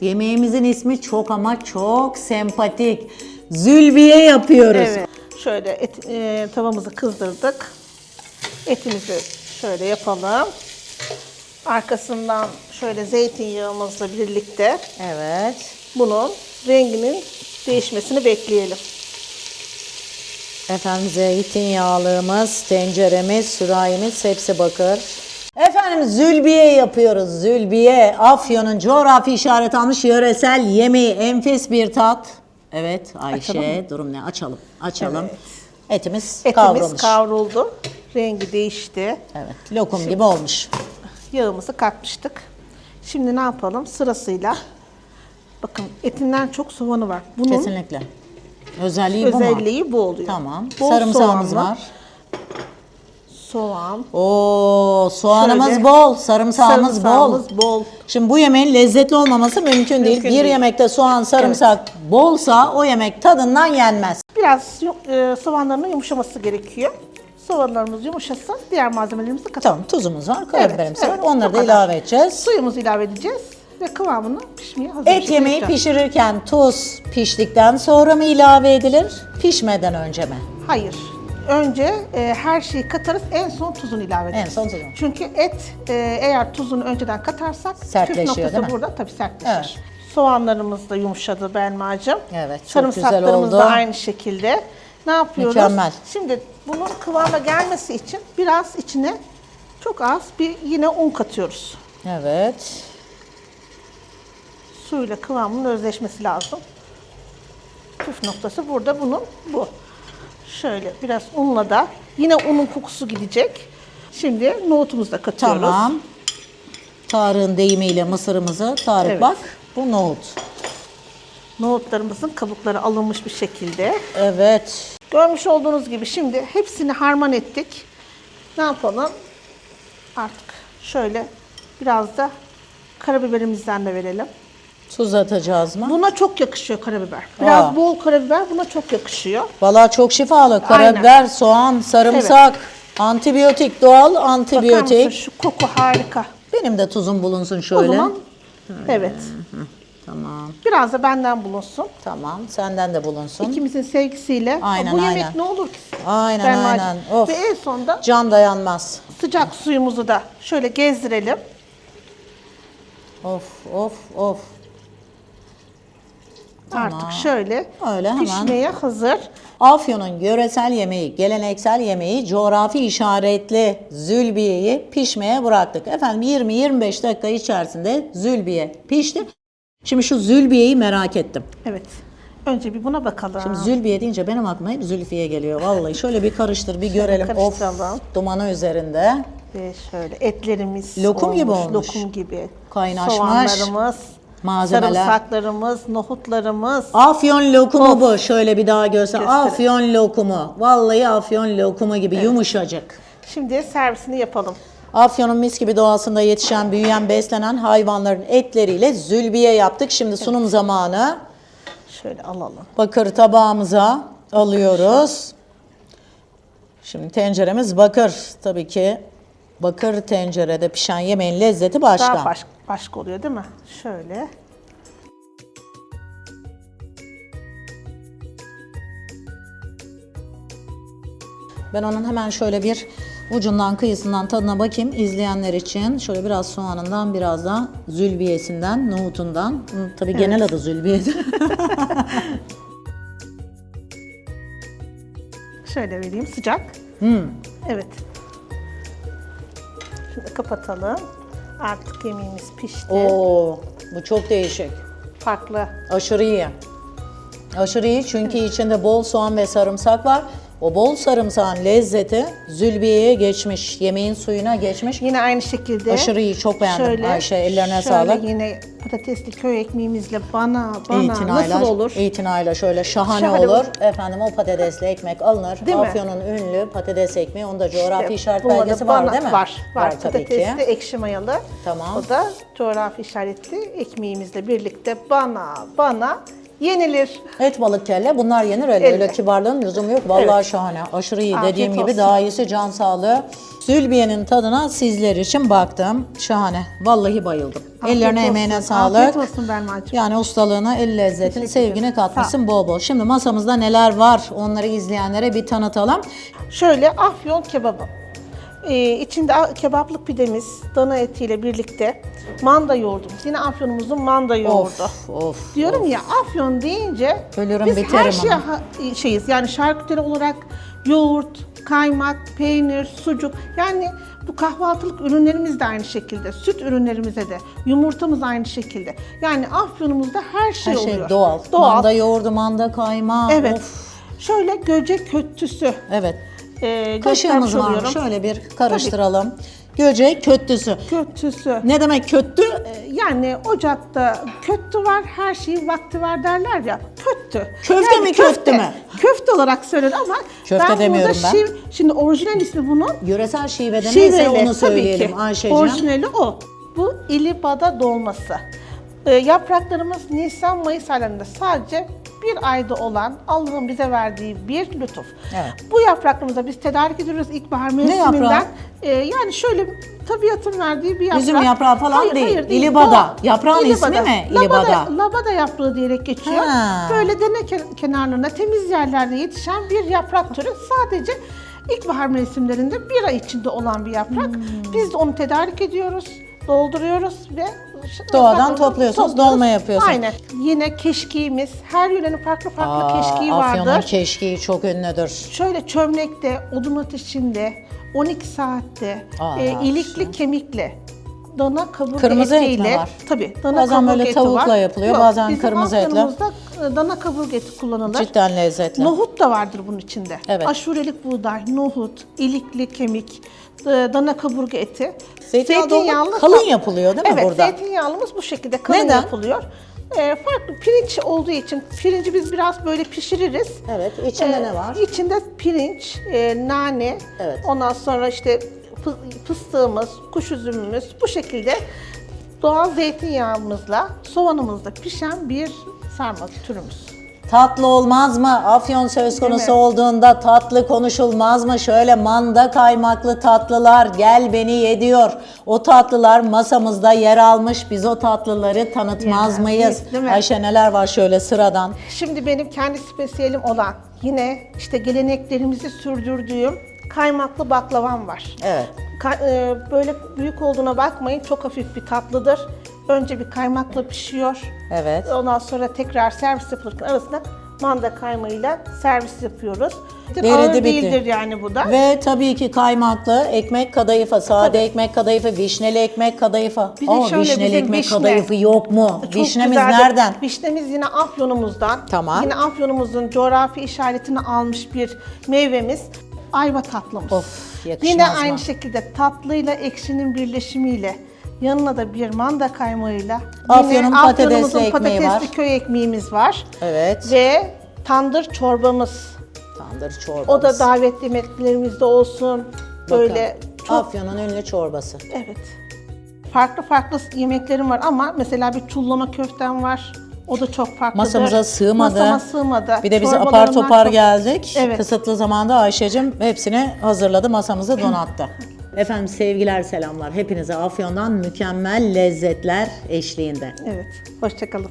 Yemeğimizin ismi çok ama çok sempatik. Zülbiye yapıyoruz. Evet. Şöyle et, e, tavamızı kızdırdık. Etimizi şöyle yapalım. Arkasından şöyle zeytinyağımızla birlikte Evet. bunun renginin değişmesini bekleyelim. Efendim zeytinyağlığımız, tenceremiz, sürahimiz hepsi bakır. Efendim zülbiye yapıyoruz. Zülbiye, Afyon'un coğrafi işaret almış yöresel yemeği. Enfes bir tat. Evet Ayşe Açalım durum ne? Açalım. Açalım. Evet. Etimiz, Etimiz kavrulmuş. kavruldu. Rengi değişti. evet, lokum gibi olmuş. Yağımızı katmıştık. Şimdi ne yapalım? Sırasıyla bakın etinden çok soğanı var. Bunun Kesinlikle. Özelliği bu mu? özelliği bu oluyor. Tamam. Bol Sarımsağımız soğanlı, var. Soğan. Oo, soğanımız Şöyle. bol, sarımsağımız, bol. Sarımsağımız bol. Şimdi bu yemeğin lezzetli olmaması mümkün, değil. Bir değil. yemekte soğan, sarımsak bolsa o yemek tadından yenmez. Biraz e, soğanların yumuşaması gerekiyor. Soğanlarımız yumuşasın. Diğer malzemelerimizi katalım. Tamam, tuzumuz var, karabiberimiz Evet, var. evet, Onları o da ilave edeceğiz. Suyumuzu ilave edeceğiz ve kıvamını pişmeye hazır bir Et yemeği pişirirken tuz piştikten sonra mı ilave edilir, pişmeden önce mi? Hayır. Önce e, her şeyi katarız. En son tuzunu ilave ederiz. En son tuzunu. Çünkü et e, eğer tuzunu önceden katarsak Sertleşiyor, püf noktası değil mi? burada tabii sertleşir. Evet. Soğanlarımız da yumuşadı Belmacığım. Evet, çok güzel Sarımsaklarımız oldu. da aynı şekilde. Ne yapıyoruz? Mükemmel. Şimdi bunun kıvama gelmesi için biraz içine çok az bir yine un katıyoruz. Evet. Suyla kıvamının özleşmesi lazım. Püf noktası burada bunun bu. Şöyle biraz unla da yine unun kokusu gidecek. Şimdi nohutumuzu da katıyoruz. Tamam. Tarık'ın deyimiyle mısırımızı, Tarık Evet. bak, bu nohut. Nohutlarımızın kabukları alınmış bir şekilde. Evet. Görmüş olduğunuz gibi şimdi hepsini harman ettik. Ne yapalım? Artık şöyle biraz da karabiberimizden de verelim. Tuz atacağız mı? Buna çok yakışıyor karabiber. Biraz Aa. bol karabiber buna çok yakışıyor. Valla çok şifalı. Karabiber, soğan, sarımsak, antibiyotik, doğal Bakar antibiyotik. mısın şu koku harika. Benim de tuzum bulunsun O şöyle. zaman evet. Tamam. Biraz da benden bulunsun. Tamam. Senden de bulunsun. İkimizin sevgisiyle. Aynen, bu yemek aynen. ne olur ki? Aynen Belmacığım. aynen. Of. Ve en sonda Can dayanmaz. sıcak suyumuzu da şöyle gezdirelim. Of of of. Artık şöyle Öyle hemen. pişmeye hazır. Afyon'un yöresel yemeği, geleneksel yemeği, coğrafi işaretli zülbiyeyi pişmeye bıraktık. Efendim 20-25 dakika içerisinde zülbiye pişti. Şimdi şu zülbiyeyi merak ettim. Evet. Önce bir buna bakalım. Şimdi zülbiye deyince benim aklıma hep zülfiye geliyor. Vallahi şöyle bir karıştır, bir görelim. Of, karıştıralım. dumanı üzerinde. Ve şöyle etlerimiz Lokum gibi olmuş. Lokum gibi. Kaynaşmış. Soğanlarımız, Malzemeler. sarımsaklarımız, nohutlarımız. Afyon lokumu bu. Şöyle bir daha. Gösterelim. Afyon lokumu. Vallahi afyon lokumu gibi yumuşacık. Şimdi servisini yapalım. Afyon'un mis gibi doğasında yetişen, büyüyen, beslenen hayvanların etleriyle zülbiye yaptık. Şimdi sunum zamanı. Şöyle alalım. Bakır tabağımıza alıyoruz. Şimdi tenceremiz bakır. Tabii ki bakır tencerede pişen yemeğin lezzeti başka. Daha baş, başka oluyor değil mi? Şöyle. Ben onun hemen şöyle bir ucundan kıyısından tadına bakayım izleyenler için. Şöyle biraz soğanından biraz da zülbiyesinden, nohutundan. Tabii genel adı zülbiyedi. Şöyle vereyim sıcak. Hmm. Evet. Şimdi kapatalım. Artık yemeğimiz pişti. Oo, bu çok değişik. Farklı. Aşırı iyi. Aşırı iyi çünkü içinde bol soğan ve sarımsak var. O bol sarımsağın lezzeti zülbiyeye geçmiş, yemeğin suyuna geçmiş. Yine aynı şekilde. Aşırı iyi, çok beğendim Ayşe, ellerine sağlık. Şöyle yine patatesli köy ekmeğimizle bana bana İtinayla, nasıl olur? itinayla şöyle şahane, Şahane olur. olur. Efendim o patatesli ekmek alınır. Değil mi? Afyon'un ünlü patates ekmeği, onda coğrafi İşte işaret belgesi var bana- değil mi? Var, var. tabii Patatesli, ki. ekşi mayalı. Tamam. O da coğrafi işaretli ekmeğimizle birlikte bana bana Yenilir. Et balık kelle bunlar yenir öyle. Elle. Öyle kibarlığın lüzumu yok. Vallahi Evet. şahane. Aşırı iyi. Afiyet Dediğim gibi olsun. daha iyisi can sağlığı. Zülbiye'nin tadına sizler için baktım. Şahane. Vallahi bayıldım. Afiyet Ellerine olsun. emeğine sağlık. Afiyet olsun Belma'cığım. Yani ustalığına, el lezzetini, ederim. katmışsın bol bol. Şimdi masamızda neler var onları izleyenlere bir tanıtalım. Şöyle afyon kebabı. Ee, içinde kebaplık pidemiz, dana etiyle birlikte manda yoğurdumuz. Yine afyonumuzun manda yoğurdu. Of of. Diyorum ya afyon deyince Ölürüm, biz her şeye ama. ha- şeyiz. Yani şarküteri olarak yoğurt, kaymak, peynir, sucuk. Yani bu kahvaltılık ürünlerimiz de aynı şekilde. Süt ürünlerimize de. Yumurtamız aynı şekilde. Yani afyonumuzda her şey Her şey oluyor. doğal. Manda yoğurdu, manda kaymağı. Evet. Of. Şöyle göce kötüsü. Evet. Ee, Kaşığımız var. oluyorum. Şöyle bir karıştıralım. Göce köttüsü. Kötüsü. Ne demek köttü? Ee, Yani ocakta kötü var, her şeyin vakti var derler ya. Kötü. Köfte mi, köfte mi? Köfte olarak söylenir ama Köfte ben demiyorum burada ben. şiv- şimdi orijinal ismi bunun Yöresel şivede neyse şiveli. onu Tabii söyleyelim ki. Ayşe'cim. Orijinali o. Bu ilibada dolması. Ee, yapraklarımız Nisan-Mayıs aylarında sadece bir ayda olan Allah'ın bize verdiği bir lütuf. Evet. Bu yapraklarımızı biz tedarik ediyoruz ilkbahar mevsiminden. Ee, yani şöyle tabiatın verdiği bir yaprak. Üzüm yaprağı falan değil, ilibada. Doğal. Yaprağın ismi mi ilibada? Labada, labada yaprağı diyerek geçiyor. Ha. Böyle dene ke- kenarlarına temiz yerlerde yetişen bir yaprak türü. Sadece ilkbahar mevsimlerinde bir ay içinde olan bir yaprak. Hmm. Biz de onu tedarik ediyoruz, dolduruyoruz ve Doğadan topluyorsunuz, dolma yapıyorsunuz. Aynen. Yine keşkiğimiz, her yörenin farklı farklı keşkiği Afyon'un vardır. keşkiği çok ünlüdür. Şöyle çömlekte, odun ateşinde, 12 saatte, Aa, e, ilikli kemikle, dana kaburga Kırmızı et etiyle. var? Tabii, dana Bazen böyle tavukla var. yapılıyor, Yok, bazen bizim kırmızı etle. E, dana kaburga eti kullanılır. Cidden lezzetli. Nohut da vardır bunun içinde. Evet. Aşurelik buğday, nohut, ilikli kemik, e, dana kaburga eti. Zeytinyağlı Zeytinyağlı kalın yapılıyor değil mi evet, burada? zeytinyağlımız bu şekilde kalın Neden? yapılıyor. E, farklı pirinç olduğu için pirinci biz biraz böyle pişiririz. Evet, içinde Ee, ne var? İçinde pirinç, e, nane, Evet. ondan sonra işte fıstığımız, kuş üzümümüz bu şekilde doğal zeytinyağımızla, soğanımızla pişen bir sarma türümüz. Tatlı olmaz mı? Afyon söz konusu olduğunda tatlı konuşulmaz mı? Şöyle manda kaymaklı tatlılar gel beni ye diyor. O tatlılar masamızda yer almış. Biz o tatlıları tanıtmaz Ya, mıyız? değil mi? Ayşe neler var şöyle sıradan? Şimdi benim kendi spesiyelim olan yine işte geleneklerimizi sürdürdüğüm kaymaklı baklavam var. Evet. Ka- e, böyle büyük olduğuna bakmayın çok hafif bir tatlıdır. Önce bir kaymakla pişiyor. Evet. Ondan sonra tekrar servis yapılırken arasında manda kaymağıyla servis yapıyoruz. Deridi Ağır bitti. değildir yani bu da. Ve tabii ki kaymaklı ekmek kadayıfı, sade ekmek kadayıfı, vişneli ekmek kadayıfı. Bir de Aa, şöyle vişneli bizim ekmek vişne. kadayıfı yok mu? Çok Vişnemiz güzeldir. nereden? Vişnemiz yine Afyon'umuzdan. Tamam. Yine Afyon'umuzun coğrafi işaretini almış bir meyvemiz. Ayva tatlımız. Of, yakışmaz Yine mı? aynı şekilde tatlıyla ekşinin birleşimiyle yanına da bir manda kaymağıyla. Afyon'un yine patatesli Afyon'umuzun ekmeği patatesli var. köy ekmeğimiz var. Evet. Ve tandır çorbamız. Tandır çorbamız. O da davetli yemeklerimizde olsun. Böyle Bakın, çok Afyon'un ünlü çorbası. Evet. Farklı farklı yemeklerim var ama mesela bir çullama köftem var. O da çok farklıdır. Masamıza sığmadı. Masama sığmadı. Bir de biz apar topar çok- geldik. Evet. Kısıtlı zamanda Ayşe'cim hepsini hazırladı, masamızı donattı. Efendim sevgiler, selamlar. Hepinize Afyon'dan mükemmel lezzetler eşliğinde. Evet. Hoşçakalın.